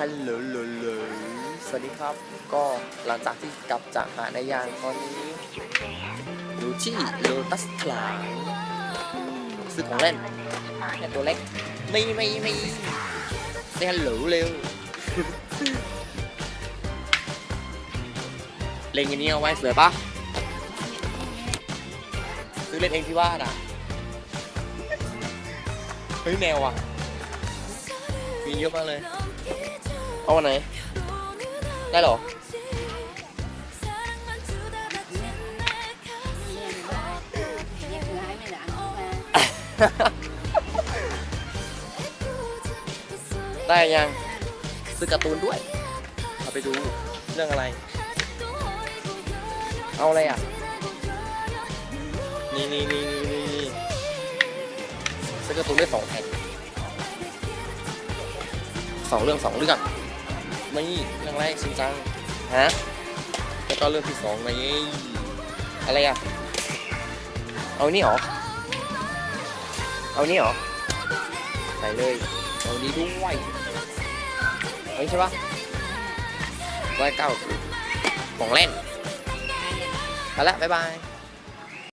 ฮัลโหลโหลโหลสวัสดีครับ ก็หลังจากที่กลับจากหาดายางตอนนี้อยู่ที่โลตัสถลางซื้อของเล่นแค่ตัวเล็ก ไม่ไม่ไม่เซฮัลโหลเร็วเล็งอย่างนี้เอาไว้สวยปะซื้อเล่นเองที่ว่าน่ะ เฮ้ยแนวอะ มีเยอะมากเลย เอาวันไหน ได้หรอ ได้ยังซื้อการ์ตูนด้วย เอาไปดูเรื่องอะไร เอาอะไรอะ นี่นี่นี่นี่นี่นี่ซื้อการ์ตูนได้สองแผ่น สองเรื่องสองเรื่องนี่เรื่องแรกชินจังฮะแล้วก็เรื่องที่สองนี่อะไรอะ เอานี่เหรอ เอานี่เหรอใส่เลย เอานี้ด้วยเอานี้ใช่ปะร้อยเก้าของเล่นไปละบ๊ายบาย